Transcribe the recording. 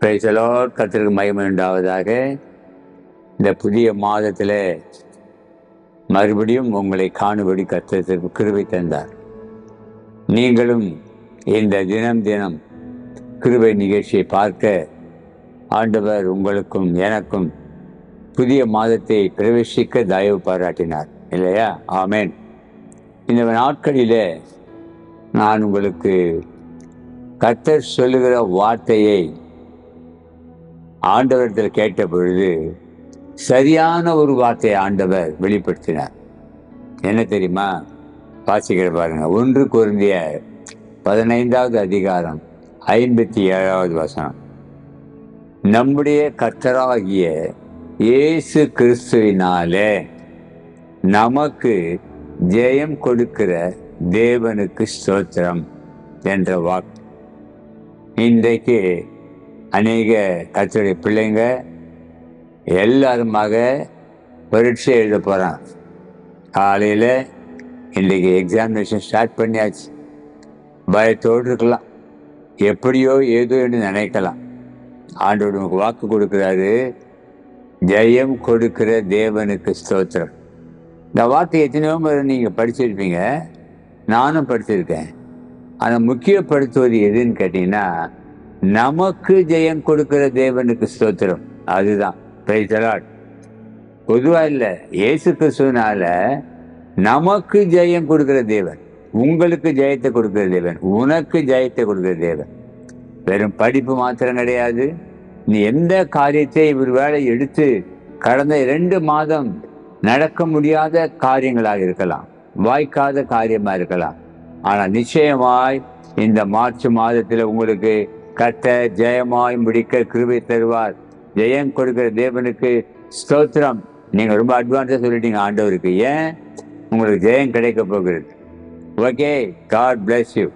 பேசலோர் கத்திற்கு மகிமை உண்டாவதாக. இந்த புதிய மாதத்தில் மறுபடியும் உங்களை காணுபடி கத்திரத்திற்கு கிருபை தந்தார். நீங்களும் இந்த தினம் தினம் கிருபை நிகழ்ச்சியை பார்க்க ஆண்டவர் உங்களுக்கும் எனக்கும் புதிய மாதத்தை பிரவேசிக்க தயவு பாராட்டினார். இல்லையா? ஆமேன். இந்த நாட்களிலே நான் உங்களுக்கு கத்தர் சொல்லுகிற வார்த்தையை ஆண்டவரிடத்தில் கேட்ட பொழுது சரியான ஒரு வார்த்தையை ஆண்டவர் வெளிப்படுத்தினார். என்ன தெரியுமா? வாசிக்கிற பாருங்க. ஒன்று குருந்திய பதினைந்தாவது அதிகாரம் ஐம்பத்தி ஏழாவது வசனம். நம்முடைய கர்த்தராகிய இயேசு கிறிஸ்துவினாலே நமக்கு ஜெயம் கொடுக்கிற தேவனுக்கு ஸ்தோத்திரம் என்ற வாக்கு இன்றைக்கு அநேக கத்தருடைய பிள்ளைங்க எல்லாருமாக பரீட்சை எழுத போகிறான் காலையில் இன்றைக்கி எக்ஸாமினேஷன் ஸ்டார்ட் பண்ணியாச்சு. பயத்தோடு இருக்கலாம். எப்படியோ ஏதோ என்று நினைக்கலாம். ஆண்டோடு உனக்கு வாக்கு கொடுக்குறாரு. ஜெயம் கொடுக்கிற தேவனுக்கு ஸ்தோத்திரம். இந்த வார்த்தை எத்தனையோ முறை நீங்கள் படிச்சிருப்பீங்க. நானும் படிச்சிருக்கேன். ஆனால் முக்கியப்படுத்துவது எதுன்னு கேட்டிங்கன்னா நமக்கு ஜெயம் கொடுக்கிற தேவனுக்கு ஸ்தோத்திரம். அதுதான். பிரைசலாட் பொதுவாக இல்லை. இயேசு கிறிஸ்துனால நமக்கு ஜெயம் கொடுக்கிற தேவன் உங்களுக்கு ஜெயத்தை கொடுக்கிற தேவன் உனக்கு ஜெயத்தை கொடுக்கிற தேவன். வெறும் படிப்பு மாத்திரம் கிடையாது. நீ எந்த காரியத்தை இவர் வேலை எடுத்து கடந்த இரண்டு மாதம் நடக்க முடியாத காரியங்களாக இருக்கலாம் வாய்க்காத காரியமாக இருக்கலாம். ஆனால் நிச்சயமாய் இந்த மார்ச் மாதத்தில் உங்களுக்கு கத்த ஜெயமாய் முடிக்க கிருபை தருவார். ஜெயம் கொடுக்கிற தேவனுக்கு ஸ்தோத்திரம். நீங்க ரொம்ப அட்வான்ஸாக சொல்லிட்டீங்க ஆண்டவருக்கு. ஏன்? உங்களுக்கு ஜெயம் கிடைக்க போகிறது. Okay God bless you